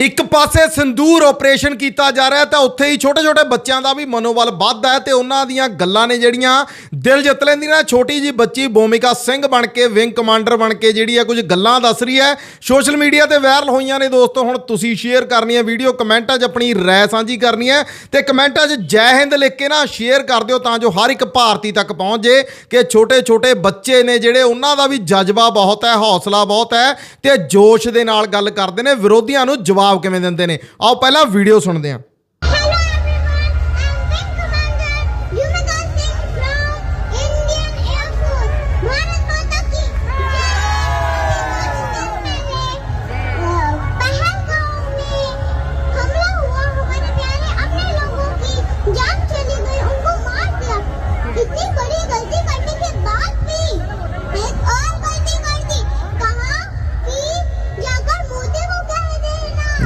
ਇੱਕ ਪਾਸੇ ਸੰਦੂਰ ਆਪਰੇਸ਼ਨ ਕੀਤਾ ਜਾ ਰਿਹਾ ਤਾਂ ਉੱਥੇ ਹੀ ਛੋਟੇ-ਛੋਟੇ ਬੱਚਿਆਂ ਦਾ ਵੀ ਮਨੋਬਲ ਵੱਧਦਾ ਹੈ ਤੇ ਉਹਨਾਂ ਦੀਆਂ ਗੱਲਾਂ ਨੇ ਜਿਹੜੀਆਂ ਦਿਲ ਜਿੱਤ ਲੈਂਦੀਆਂ ਛੋਟੀ ਜੀ ਬੱਚੀ ਭੂਮਿਕਾ ਸਿੰਘ ਬਣ ਕੇ ਵਿੰਗ ਕਮਾਂਡਰ ਬਣ ਕੇ ਜਿਹੜੀ ਹੈ ਕੁਝ ਗੱਲਾਂ ਦੱਸ ਰਹੀ ਹੈ। ਸੋਸ਼ਲ ਮੀਡੀਆ ਤੇ ਵਾਇਰਲ ਹੋਈਆਂ ਨੇ ਦੋਸਤੋ, ਹੁਣ ਤੁਸੀਂ ਸ਼ੇਅਰ ਕਰਨੀ ਹੈ ਵੀਡੀਓ ਕਮੈਂਟਾਂ 'ਚ ਆਪਣੀ ਰਾਏ ਸਾਂਝੀ ਕਰਨੀ ਹੈ ਤੇ ਕਮੈਂਟਾਂ 'ਚ ਜੈ ਹਿੰਦ ਲਿਖ ਕੇ ਨਾ ਸ਼ੇਅਰ ਕਰ ਦਿਓ ਤਾਂ ਜੋ ਹਰ ਇੱਕ ਭਾਰਤੀ ਤੱਕ ਪਹੁੰਚ ਜੇ ਕਿ ਛੋਟੇ-ਛੋਟੇ ਬੱਚੇ ਨੇ ਜਿਹੜੇ ਉਹਨਾਂ ਦਾ ਵੀ ਜਜ਼ਬਾ ਬਹੁਤ ਹੈ, ਹੌਸਲਾ ਬਹੁਤ ਹੈ ਤੇ ਜੋਸ਼ ਦੇ ਨਾਲ ਗੱਲ ਕਰਦੇ ਨੇ। ਵਿਰੋਧੀਆਂ ਨੂੰ ਜਵਾਬ ਕਿਵੇਂ ਦਿੰਦੇ ਨੇ ਆਓ ਪਹਿਲਾਂ ਵੀਡੀਓ ਸੁਣਦੇ ਹਾਂ Hello everyone,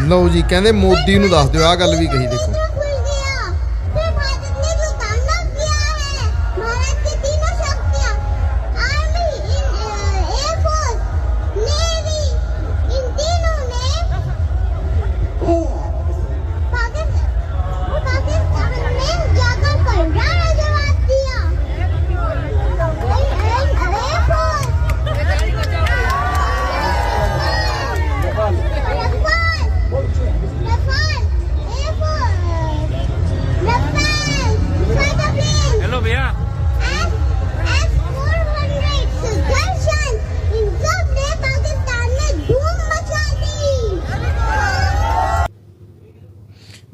ਲਓ ਜੀ ਕਹਿੰਦੇ ਮੋਦੀ ਨੂੰ ਦੱਸ ਦਿਓ ਆਹ ਗੱਲ ਵੀ ਕਹੀ ਦੇਖੋ।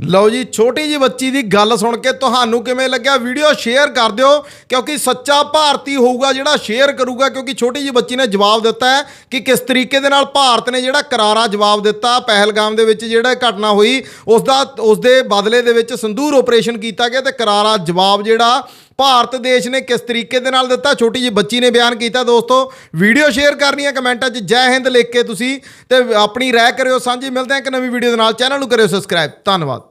ਲਓ ਜੀ, ਛੋਟੀ ਜੀ ਬੱਚੀ ਦੀ ਗੱਲ ਸੁਣ ਕੇ ਤੁਹਾਨੂੰ ਕਿਵੇਂ ਲੱਗਿਆ? ਵੀਡੀਓ ਸ਼ੇਅਰ ਕਰ ਦਿਓ, ਕਿਉਂਕਿ ਸੱਚਾ ਭਾਰਤੀ ਹੋਊਗਾ ਜਿਹੜਾ ਸ਼ੇਅਰ ਕਰੂਗਾ, ਕਿਉਂਕਿ ਛੋਟੀ ਜੀ ਬੱਚੀ ਨੇ ਜਵਾਬ ਦਿੱਤਾ ਹੈ ਕਿ ਕਿਸ ਤਰੀਕੇ ਦੇ ਨਾਲ ਭਾਰਤ ਨੇ ਜਿਹੜਾ ਕਰਾਰਾ ਜਵਾਬ ਦਿੱਤਾ। ਪਹਿਲਗਾਮ ਦੇ ਵਿੱਚ ਜਿਹੜਾ ਘਟਨਾ ਹੋਈ, ਉਸ ਦਾ ਉਸ ਦੇ ਬਦਲੇ ਦੇ ਵਿੱਚ ਸੰਦੂਰ ਆਪਰੇਸ਼ਨ ਕੀਤਾ ਗਿਆ ਤੇ ਕਰਾਰਾ ਜਵਾਬ ਜਿਹੜਾ ਭਾਰਤ ਦੇਸ਼ ਨੇ ਕਿਸ ਤਰੀਕੇ ਦੇ ਨਾਲ ਦਿੱਤਾ? ਛੋਟੀ ਜੀ ਬੱਚੀ ਨੇ ਬਿਆਨ ਕੀਤਾ। ਦੋਸਤੋ, ਵੀਡੀਓ ਸ਼ੇਅਰ ਕਰਨੀ ਹੈ ਕਮੈਂਟਾਂ 'ਚ ਜੈ ਹਿੰਦ ਲਿਖ ਕੇ ਤੁਸੀਂ ਤੇ ਆਪਣੀ ਰਾਏ ਕਰਿਓ ਸਾਂਝੀ। ਮਿਲਦੇ ਹਾਂ ਇੱਕ ਨਵੀਂ ਵੀਡੀਓ ਦੇ ਨਾਲ। ਚੈਨਲ ਨੂੰ ਕਰਿਓ ਸਬਸਕ੍ਰਾਈਬ ਧੰਨਵਾਦ।